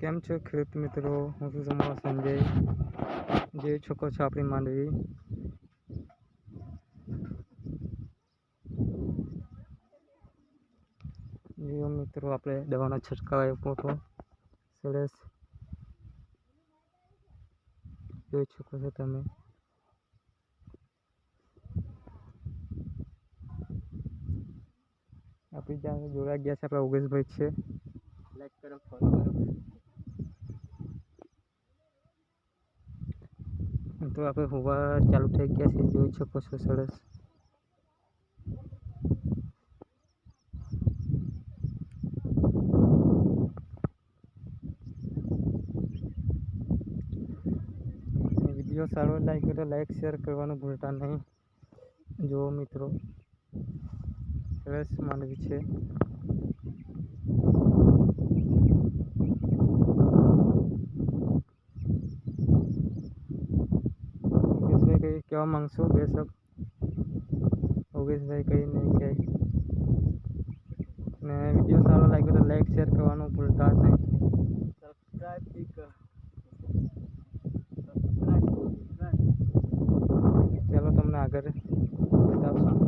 કેમ છો ખેડૂત મિત્રો? હું છું તમારો સંજય. જે છોકરો છો આપણી માંડવી. જો મિત્રો, આપણે દવાનો છંટકાવ આપ્યો હતો. સરસ. જોઈ શકો છો તમે. આપણી જ્યાં જોડાઈ ગયા છે આપણા ઓગેશભાઈ છે. લાઈક કરો ફોલો કરો. તો આપણે હોવા ચાલુ થઈ ગયા છે, જોઈ શકો છો સરસ. વીડિયો સારો લાઈક તો લાઈક શેર કરવાનું ભૂલતા નહીં. જુઓ મિત્રો, સરસ માંડવી છે. યોગેશભાઈ કંઈ કહેવા માંગશો બે શબ્દ યોગેશભાઈ કંઈ નહીં કહે ને વીડિયો સારો લાગ્યો તો લાઈક શેર કરવાનું ભૂલતા જ નહીં સબસ્ક્રાઇબ બી કર સબસ્ક્રાઇબ સબસ્ક્રાઇબ ચાલો તમને આગળ બતાવશું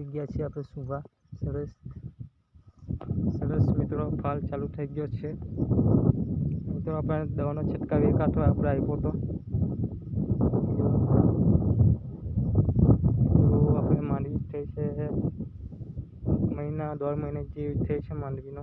જો ગયા છે આપણે સુભા સરસ. સરસ મિત્રો, ફાલ ચાલુ થઈ ગયો છે. મિત્રો, આપણે દવાનો છંટકાવ એક આઠો આપણે આપ્યો હતો મિત્રો, આપણે માંડવી થઈ છે. મહિના દોઢ મહિના જે થઈ છે માંડવીનો.